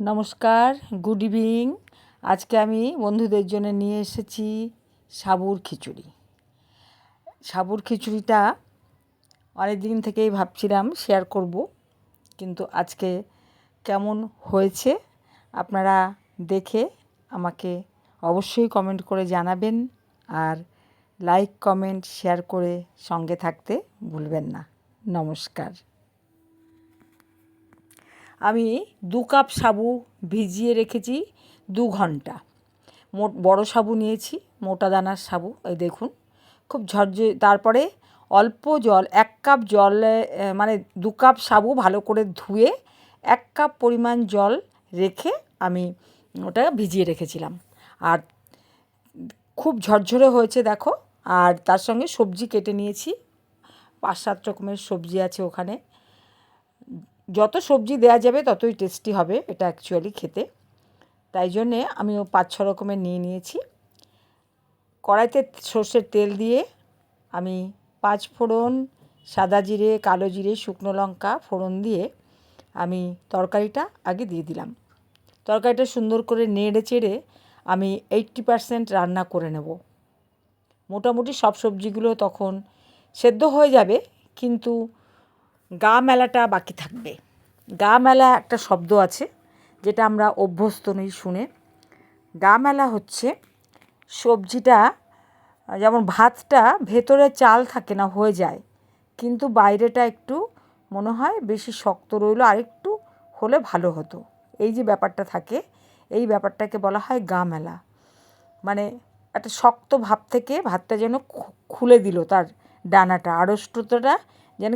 নমস্কার, good evening. আজকে আমি বন্ধুদের জন্য নিয়ে এসেছি সাবুর খিচুড়ি। সাবুর খিচুড়িটা অনেক দিন থেকেই ভাবছিলাম শেয়ার করব, কিন্তু আজকে কেমন হয়েছে আপনারা দেখে আমাকে অবশ্যই কমেন্ট করে জানাবেন আর লাইক কমেন্ট শেয়ার করে সঙ্গে থাকতে ভুলবেন না। নমস্কার। আমি দু কাপ সাবু ভিজিয়ে রেখেছি দু ঘণ্টা। মোট বড় সাবু নিয়েছি, মোটা দানার সাবু, এই দেখুন। খুব ঝরঝরে, তারপরে অল্প জল, এক কাপ জলে মানে দু কাপ সাবু ভালো করে ধুয়ে এক কাপ পরিমাণ জল রেখে আমি ওটা ভিজিয়ে রেখেছিলাম। আর খুব ঝরঝরে হয়েছে, দেখো। আর তার সঙ্গে সবজি কেটে নিয়েছি। পাঁচ সাত রকমের সবজি আছে ওখানে। যত সবজি দেওয়া যাবে ততই টেস্টি হবে এটা অ্যাকচুয়ালি খেতে। তাই জন্যে আমিও পাঁচ ছ রকমের নিয়ে নিয়েছি। কড়াইতে সর্ষের তেল দিয়ে আমি পাঁচ ফোড়ন, সাদা জিরে, কালো জিরে, শুকনো লঙ্কা ফোড়ন দিয়ে আমি তরকারিটা আগে দিয়ে দিলাম। তরকারিটা সুন্দর করে নেড়ে চেড়ে আমি এইট্টি পারসেন্ট রান্না করে নেব। মোটামুটি সব সবজিগুলো তখন সেদ্ধ হয়ে যাবে, কিন্তু গা মেলাটা বাকি থাকবে। গা মেলা একটা শব্দ আছে, যেটা আমরা অভ্যস্ত নই শুনে। গা মেলা হচ্ছে সবজিটা, যেমন ভাতটা ভেতরে চাল থাকে না, হয়ে যায়। কিন্তু বাইরেটা একটু মনে হয় বেশি শক্ত রইল আরেকটু হলে ভালো হতো। এই যে ব্যাপারটা থাকে, এই ব্যাপারটাকে বলা হয় গা মেলা। মানে একটা শক্ত ভাব থেকে ভাতটা যেন খুলে দিল তার ডানাটা, আড়ষ্টতাটা যেন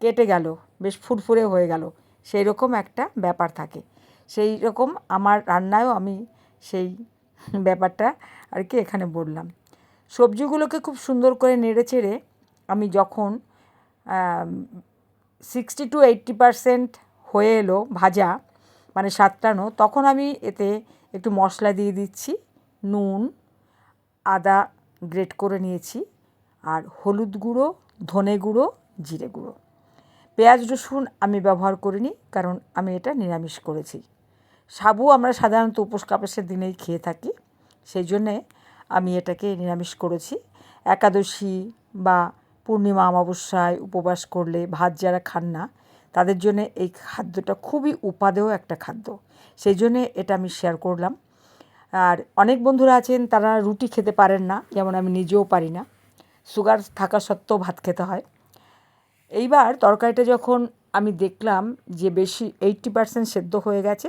কেটে গেল, বেশ ফুরফুরে হয়ে গেল। সেই রকম একটা ব্যাপার থাকে। সেই রকম আমার রান্নায়ও আমি সেই ব্যাপারটা আর কি এখানে বললাম। সবজিগুলোকে খুব সুন্দর করে নেড়ে চেড়ে আমি যখন সিক্সটি টু এইট্টি পারসেন্ট হয়ে এলো ভাজা মানে সাতটানো, তখন আমি এতে একটু মশলা দিয়ে দিচ্ছি, নুন, আদা গ্রেট করে নিয়েছি, আর হলুদ গুঁড়ো, ধনে গুঁড়ো, জিরে গুঁড়ো। পেঁয়াজ, রসুন আমি ব্যবহার করিনি, কারণ আমি এটা নিরামিষ করেছি। সাবু আমরা সাধারণত উপোস কাপাসের দিনেই খেয়ে থাকি, সেই জন্যে আমি এটাকে নিরামিষ করেছি। একাদশী বা পূর্ণিমা অমাবস্যায় উপবাস করলে ভাত যারা খান না, তাদের জন্যে এই খাদ্যটা খুবই উপাদেয় একটা খাদ্য। সেই জন্যে এটা আমি শেয়ার করলাম। আর অনেক বন্ধুরা আছেন, তারা রুটি খেতে পারেন না, যেমন আমি নিজেও পারি না। সুগার থাকা সত্ত্বেও ভাত খেতে হয়। এইবার তরকারিটা যখন আমি দেখলাম যে বেশি এইট্টি পারসেন্ট সেদ্ধ হয়ে গেছে,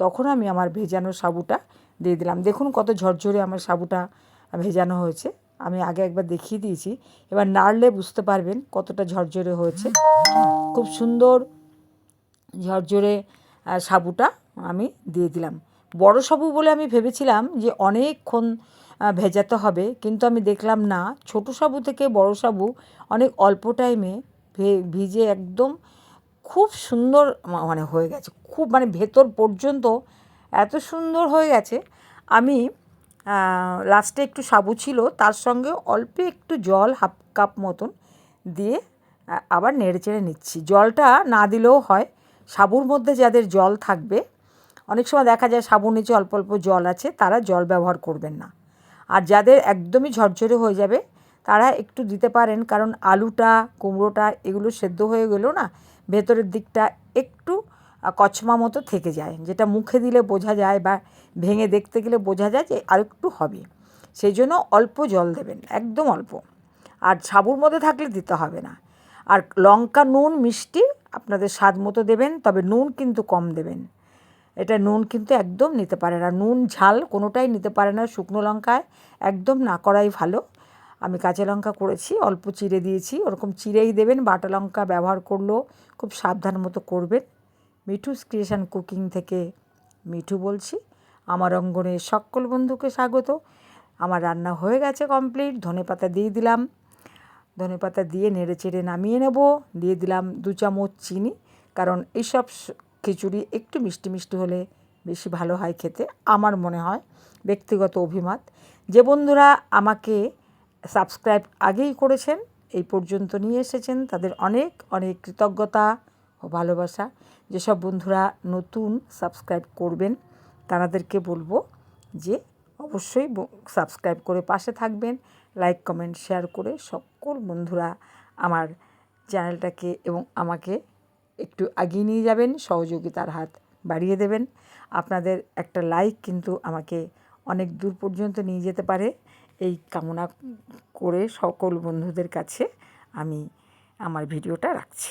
তখন আমি আমার ভেজানো সাবুটা দিয়ে দিলাম। দেখুন কত ঝরঝরে আমার সাবুটা ভেজানো হয়েছে। আমি আগে একবার দেখিয়ে দিয়েছি। এবার নাড়লে বুঝতে পারবেন কতটা ঝরঝরে হয়েছে। খুব সুন্দর ঝরঝরে সাবুটা আমি দিয়ে দিলাম। বড় সাবু বলে আমি ভেবেছিলাম যে অনেকক্ষণ ভেজাতে হবে, কিন্তু আমি দেখলাম না। ছোটো সাবু থেকে বড় সাবু অনেক অল্প টাইমে ভিজে একদম খুব সুন্দর মানে হয়ে গেছে। খুব মানে ভেতর পর্যন্ত এত সুন্দর হয়ে গেছে। আমি লাস্টে একটু সাবু ছিল, তার সঙ্গে অল্প একটু জল হাফ কাপ মতন দিয়ে আবার নেড়ে চেড়ে নিচ্ছি। জলটা না দিলেও হয়। সাবুর মধ্যে যাদের জল থাকবে, অনেক সময় দেখা যায় সাবুর নিচে অল্প অল্প জল আছে, তারা জল ব্যবহার করবেন না। আর যাদের একদমই ঝরঝরে হয়ে যাবে তারা একটু দিতে পারেন, কারণ আলুটা, কুমড়োটা এগুলো সেদ্ধ হয়ে গেলেও না ভেতরের দিকটা একটু কচমা মতো থেকে যায়। যেটা মুখে দিলে বোঝা যায় বা ভেঙে দেখতে গেলে বোঝা যায় যে আরেকটু হবে। সেই জন্য অল্প জল দেবেন, একদম অল্প। আর সাবুর মধ্যে থাকলে দিতে হবে না। আর লঙ্কা, নুন, মিষ্টি আপনাদের স্বাদ মতো দেবেন, তবে নুন কিন্তু কম দেবেন। এটা নুন কিন্তু একদম নিতে পারে না। নুন ঝাল কোনোটাই নিতে পারে না শুকনো লঙ্কায়, একদম না করাই ভালো। আমি কাঁচা লঙ্কা করেছি, অল্প চিড়ে দিয়েছি। ওরকম চিড়েই দেবেন, বাটা লঙ্কা ব্যবহার করলেও খুব সাবধান মতো করবেন। মিঠু ক্রিয়েশন কুকিং থেকে মিঠু বলছি। আমার অঙ্গনে সকল বন্ধুকে স্বাগত। আমার রান্না হয়ে গেছে কমপ্লিট। ধনে পাতা দিয়ে দিলাম। ধনে পাতা দিয়ে নেড়ে চেড়ে নামিয়ে নেব। দিয়ে দিলাম দু চামচ চিনি, কারণ এইসব খিচুড়ি একটু মিষ্টি মিষ্টি হলে বেশি ভালো হয় খেতে, আমার মনে হয়। ব্যক্তিগত অভিমত। যে বন্ধুরা আমাকে সাবস্ক্রাইব আগেই করেছেন, এই পর্যন্ত নিয়ে এসেছেন তাদের অনেক অনেক কৃতজ্ঞতা ও ভালোবাসা। যেসব বন্ধুরা নতুন সাবস্ক্রাইব করবেন, তাদেরকে বলব যে অবশ্যই সাবস্ক্রাইব করে পাশে থাকবেন, লাইক, কমেন্ট, শেয়ার করে সকল বন্ধুরা আমার চ্যানেলটাকে এবং আমাকে একটু এগিয়ে নিয়ে যাবেন, সহযোগিতার হাত বাড়িয়ে দেবেন। আপনাদের একটা লাইক কিন্তু আমাকে অনেক দূর পর্যন্ত নিয়ে যেতে পারে। এই কামনা করে সকল বন্ধুদের কাছে আমি আমার ভিডিওটা রাখছি।